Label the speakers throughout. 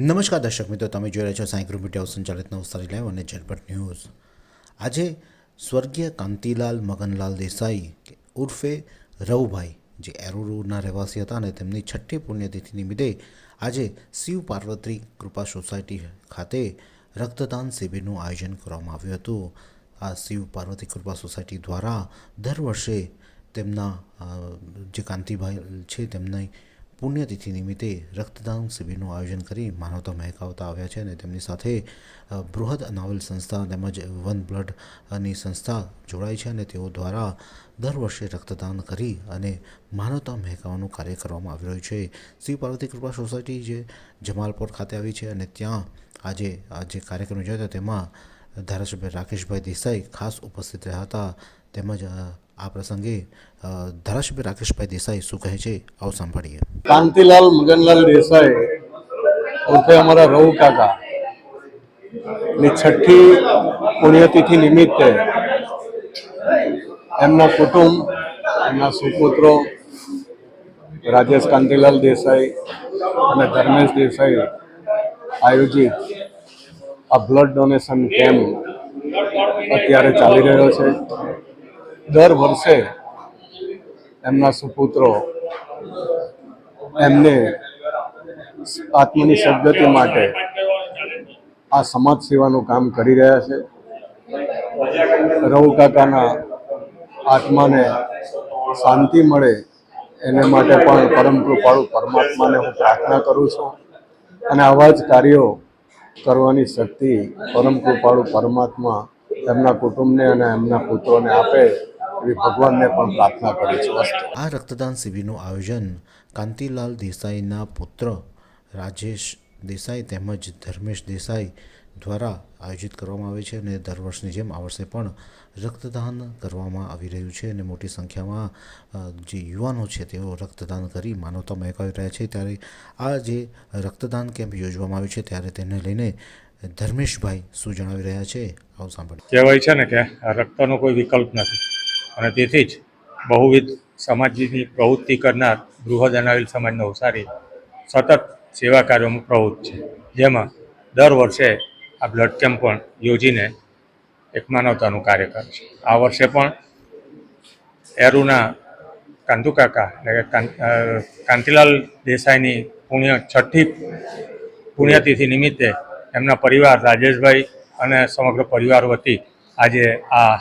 Speaker 1: નમસ્કાર દર્શક મિત્રો, તમે જોઈ રહ્યા છો સાંઈ મીડિયા સંચાલિત નવસારી લાઈવ અને ઝટપટ ન્યૂઝ. આજે સ્વર્ગીય કાંતિલાલ મગનલાલ દેસાઈ ઉર્ફે રવભાઈ, જે એરોરૂના રહેવાસી હતા અને તેમની છઠ્ઠી પુણ્યતિથિ નિમિત્તે આજે શિવ પાર્વતી કૃપા સોસાયટી ખાતે રક્તદાન શિબિરનું આયોજન કરવામાં આવ્યું હતું. આ શિવ પાર્વતી કૃપા સોસાયટી દ્વારા દર વર્ષે તેમના જે કાંતિભાઈ છે, તેમની પુણ્યતિથિ નિમિત્તે રક્તદાન શિબિરનું આયોજન કરી માનવતા મહેકાવતા આવ્યા છે અને તેમની સાથે બૃહદ નાવલ સંસ્થા તેમજ વન બ્લડની સંસ્થા જોડાઈ છે અને તેઓ દ્વારા દર વર્ષે રક્તદાન કરી અને માનવતા મહેકાવાનું કાર્ય કરવામાં આવી રહ્યું છે. શ્રી પાર્વતી કૃપા સોસાયટી જે જમાલપોર ખાતે આવી છે અને ત્યાં આજે આ જે કાર્યક્રમ યોજાયો. તેમાં ધારાસભ્ય રાકેશભાઈ દેસાઈ ખાસ ઉપસ્થિત રહ્યા હતા. તેમજ આ પ્રસંગે ધારાસભ્ય રાકેશભાઈ દેસાઈ શું કહે છે, આવો સાંભળીએ.
Speaker 2: કાંતિલાલ મગનલાલ દેસાઈ, ઉર્ફે અમારા રવ કાકા. ની છઠ્ઠી પુણ્યતિથિ નિમિત્તે એમના કુટુંબ, એમના સુપુત્રો, રાજેશ કાંતિલાલ દેસાઈ અને ધર્મેશ દેસાઈ આયોજિત આ બ્લડ ડોનેશન કેમ્પ અત્યારે ચાલી રહ્યો છે. દર વર્ષે એમના સુપુત્રો એમને આત્મની સદગતિ માટે આ સમાજ સેવાનું કામ કરી રહ્યા છે. રઘુ કાકાના આત્માને શાંતિ મળે એને માટે પણ પરમ કૃપાળુ પરમાત્માને હું પ્રાર્થના કરું છું અને આવા જ કાર્યો કરવાની શક્તિ પરમ કૃપાળુ પરમાત્મા એમના કુટુંબને અને એમના પુત્રોને આપે એવી ભગવાનને પણ પ્રાર્થના કરી છું.
Speaker 1: આ રક્તદાન શિબિરનું આયોજન કાંતિલાલ દેસાઈના પુત્ર રાજેશ દેસાઈ તેમજ ધર્મેશ દેસાઈ દ્વારા આયોજિત કરવામાં આવે છે અને દર વર્ષની જેમ આ વર્ષે પણ રક્તદાન કરવામાં આવી રહ્યું છે અને મોટી સંખ્યામાં જે યુવાનો છે તેઓ રક્તદાન કરી માનવતા મહેકાવી રહ્યા છે. ત્યારે આ જે રક્તદાન કેમ્પ યોજવામાં આવ્યું છે ત્યારે તેને લઈને ધર્મેશભાઈ શું જણાવી રહ્યા છે? આવું સાંભળીએ.
Speaker 3: કહેવાય છે ને કે રક્તનો કોઈ વિકલ્પ નથી. અને તેથી જ બહુવિધ સમાજની પ્રવૃત્તિ કરનાર બૃહદ અનાવિલ સમાજ નવસારી સતત સેવા કાર્યોમાં પ્રવૃત્ત છે. જેમાં દર વર્ષે આ બ્લડ કેમ્પ પણ યોજીને એક માનવતાનું કાર્ય કરે છે. આ વર્ષે પણ એરુના કાંતુ કાકા એટલે કાંતિલાલ દેસાઈની પુણ્ય છઠ્ઠી પુણ્યતિથિ નિમિત્તે એમના પરિવાર રાજેશભાઈ અને સમગ્ર પરિવાર વતી આજે આ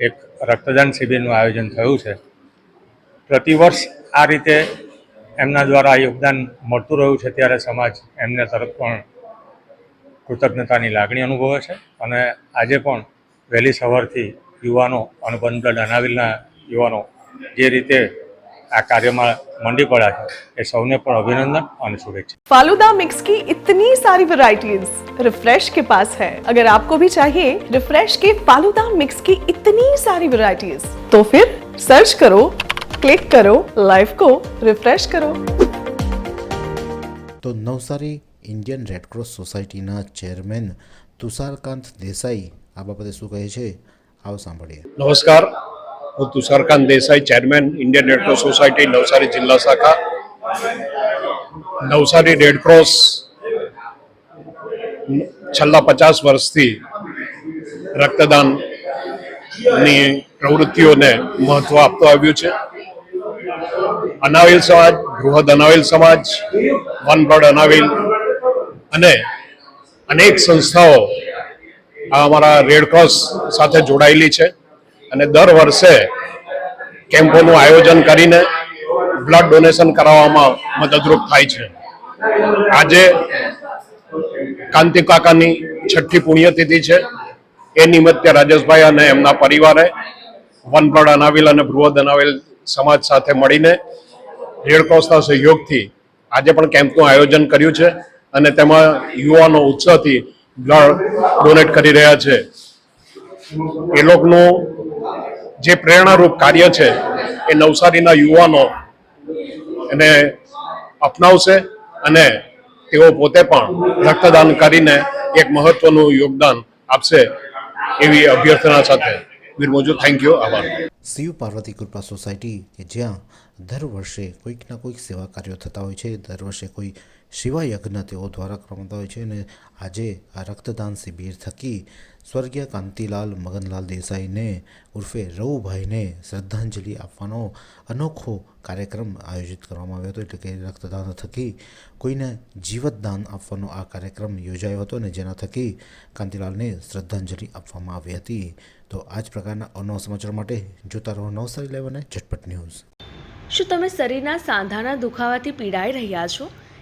Speaker 3: એક રક્તદાન શિબિરનું આયોજન થયું છે. પ્રતિવર્ષ આ રીતે એમના દ્વારા યોગદાન મળતું રહ્યું છે ત્યારે સમાજ એમને તરફ પણ કૃતજ્ઞતાની લાગણી અનુભવે છે અને આજે પણ વહેલી સવારથી યુવાનો અને બંધ અનાવિલના યુવાનો જે રીતે આ કાર્યમાં મંડી પડ્યા છે એ સૌને પણ અભિનંદન અને શુભેચ્છા
Speaker 4: फालूदा मिक्स की इतनी सारी वैरायटीज रिफ्रेश के पास है अगर आपको भी चाहिए रिफ्रेश के फालूदा मिक्स की इतनी सारी वैरायटीज तो फिर सर्च करो क्लिक करो लाइफ को रिफ्रेश करो
Speaker 1: તો નવસારી ઇન્ડિયન રેડક્રોસ સોસાયટીના ચેરમેન તુષારકાંત દેસાઈ આ બાબતે શું કહે છે આવો સાંભળીએ
Speaker 5: નમસ્કાર હું Tusharkant Desai, chairman, Indian Red Cross society, Navsari જિલ્લા શાખા, નવસારી રેડક્રોસ છેલ્લા પચાસ વર્ષથી રક્તદાનની પ્રવૃત્તિઓને મહત્વ આપતો આવ્યું છે. અનાવિલ સમાજ, બૃહદ અનાવિલ સમાજ, વન બ્લડ અનાવિલ અને અનેક સંસ્થાઓ અમારા રેડક્રોસ સાથે જોડાયેલી છે. અને દર વર્ષે કેમ્પોનું આયોજન કરીને બ્લડ ડોનેશન કરાવવામાં મદદરૂપ થાય છે. આજે કાંતિ કાકાની છઠ્ઠી પુણ્યતિથિ છે. એ નિમિત્તે રાજેશભાઈ અને એમના પરિવારે વન બ્લડ અનાવિલ અને બૃહદ અનાવિલ સમાજ સાથે મળીને રેડક્રોસના સહયોગથી આજે પણ કેમ્પનું આયોજન કર્યું છે અને તેમાં યુવાનો ઉત્સાહથી બ્લડ ડોનેટ કરી રહ્યા છે. એ લોકોનું જે પ્રેરણારૂપ કાર્ય છે એ નવસારીના યુવાનો એને અપનાવશે અને તેઓ પોતે પણ રક્તદાન કરીને એક મહત્વનું યોગદાન આપશે એવી અભ્યર્થના સાથે વીરમોજો થેન્ક યુ આભાર.
Speaker 1: શિવ પાર્વતી કૃપા સોસાયટી કે જ્યાં દર વર્ષે કોઈક ના કોઈક સેવા કાર્યો થતા હોય છે, દર વર્ષે કોઈ શિવાયજ્ઞ તેઓ દ્વારા કરવામાં આવે છે અને આજે આ રક્તદાન શિબિર થકી સ્વર્ગીય કાંતિલાલ, મગનલાલ દેસાઈને ઉર્ફે રવુભાઈને શ્રદ્ધાંજલિ આપવાનો અનોખો કાર્યક્રમ આયોજિત કરવામાં આવ્યો હતો. એટલે કે રક્તદાન થકી કોઈને જીવતદાન આપવાનો આ કાર્યક્રમ યોજાયો હતો અને જેના થકી કાંતિલાલને શ્રદ્ધાંજલિ આપવામાં આવી હતી. તો આ જ પ્રકારના અનવા સમાચાર માટે જોતા રહો નવસારી લાઈવ અને ઝટપટ ન્યૂઝ.
Speaker 6: શું તમે શરીરના સાંધાના દુખાવાથી પીડાઈ રહ્યા છો?